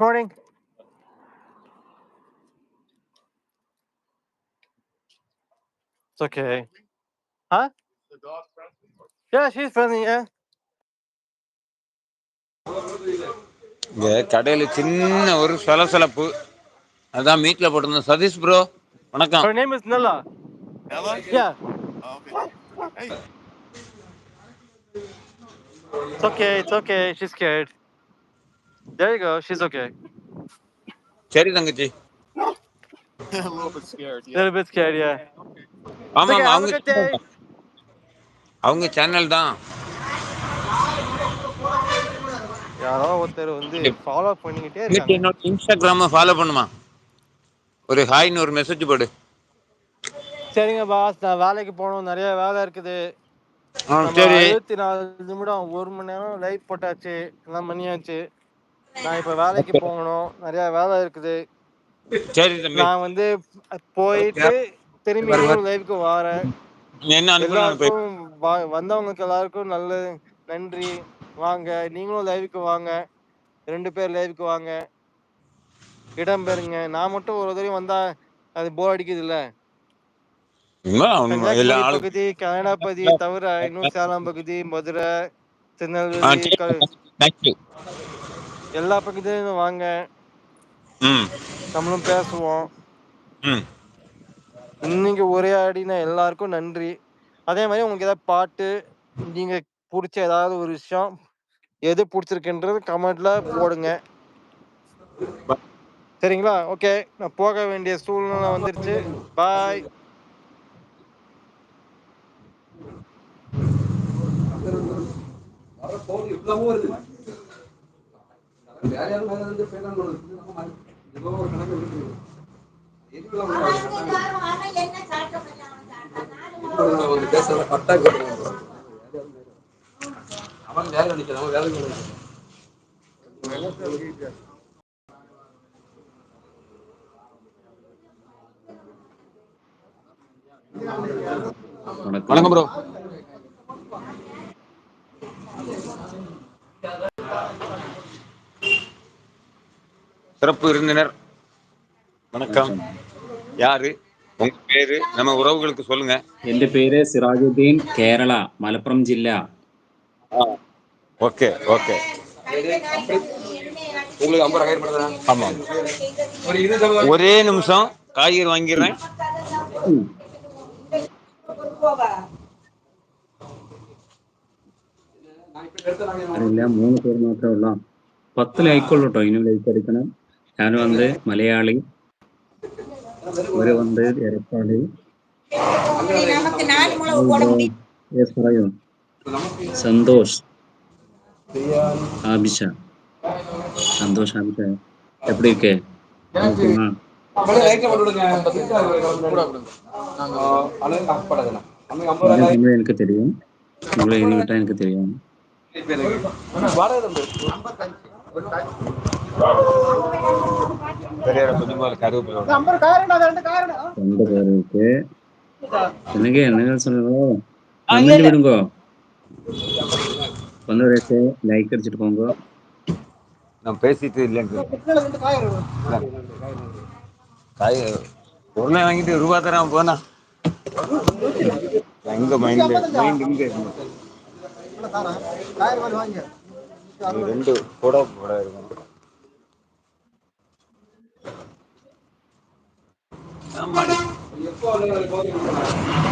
Morning. It's okay. Huh? Yeah, she's friendly, yeah. இங்க கடையில சின்ன ஒரு சலசலப்பு அதான் மீட்ல போட்டிருந்தோம் சதீஷ் ப்ரோ வணக்கம் Her name is Nella. Ella? Yeah. Oh, okay. Hey. It's okay, it's okay. She's scared. There you go. She's okay. சரி தங்கச்சி a little bit scared. A Yeah. little bit scared, yeah. ஆமா Okay, ஆமா have a அவங்க good day. அவங்க channel தான். யாரோ ஒருத்தர் வந்து ஃபாலோ பண்ணிக்கிட்டே இருக்காங்க. என்னோட இன்ஸ்டாகிராம ஃபாலோ பண்ணுமா? ஒரு ஹாய்னு ஒரு மெசேஜ் போடு. சரிங்க பாஸ் நான் வேலைக்கு போகணும். நிறைய வேலை இருக்குது. சரி. அறுபத்தி நாலு நிமிடம் ஒரு மணி நேரம் லைவ் போட்டாச்சு. எல்லாம் மணியாச்சு நான் இப்ப வேலைக்கு போகணும். நிறைய வேலை இருக்குது. சரி நான் வந்து போயிட்டு திரும்பி லைவுக்கு வரேன். என்ன எல்லாருக்கும் வந்தவங்களுக்கு எல்லாருக்கும் நல்ல நன்றி. வாங்க. நீங்களும் லைவுக்கு வாங்க. ரெண்டு பேர் லைவுக்கு வாங்க. இடம் பெறுங்க. நான் மட்டும் ஒரு தடவை வந்தா அது போர் அடிக்குது இல்ல பகுதி கனடா பகுதி தவிர இன்னும் சேலம் பகுதி மதுரை திருநெல்வேலி. எல்லா பகுதியிலும் வாங்க. நம்மளும் பேசுவோம். ம். இன்னைக்கு உரையாடின எல்லாருக்கும் நன்றி. அதே மாதிரி உங்களுக்கு ஏதாவது பாட்டு நீங்க பிடிச்ச ஏதாவது ஒரு விஷயம் எது பிடிச்சிருக்குன்றது கமெண்ட்ல போடுங்க. சரிங்களா? ஓகே நான் போக வேண்டிய சூழ்நிலை வந்துருச்சு. பாய் வணக்கம் ப்ரோ சிறப்பு விருந்தினர் வணக்கம் யாரு உங்க பேரு நம்ம உறவுகளுக்கு சொல்லுங்க എന്റെ പേര് സിറാജുദ്ദീൻ കേരള മലപ്പുറം ജില്ല ஓகே ஓகே ஆமா ஒரே நிமிஷம் காய்கறி வாங்கிடுறேன் അതില്ല മൂന്ന് പേര് മാത്രമേ ഉള്ളൂ പത്ത് ലൈക്കുള്ളൂ കേട്ടോ ഇനി ലൈക്ക് അടിക്കണം ഞാൻ വന്ന് മലയാളി இருபந்தேர் எடப்பாடி ஈஸ்வரையும் சந்தோஷ். ஆபிஷா. சந்தோஷ் ஆபிஷா. எப்படி இருக்கு? எனக்கு தெரியும். உங்களை விட்டா எனக்கு தெரியும். பெரியார கொஞ்சமா கருவேப்பிலை ரெண்டு இருக்கு என்னங்க என்னங்க சொல்லுங்க கமெண்ட் விடுங்க. வந்து ரேட்டு லைக் அடிச்சிட்டு போங்க. நான் பேசிட்டு இல்லைங்க. காய் பொருளை வாங்கிட்டு ரூபா தராம போனா. எங்க மைண்ட் மைண்ட் இங்க ரெண்டு கூட போட இருக்கும். hablar del código penal.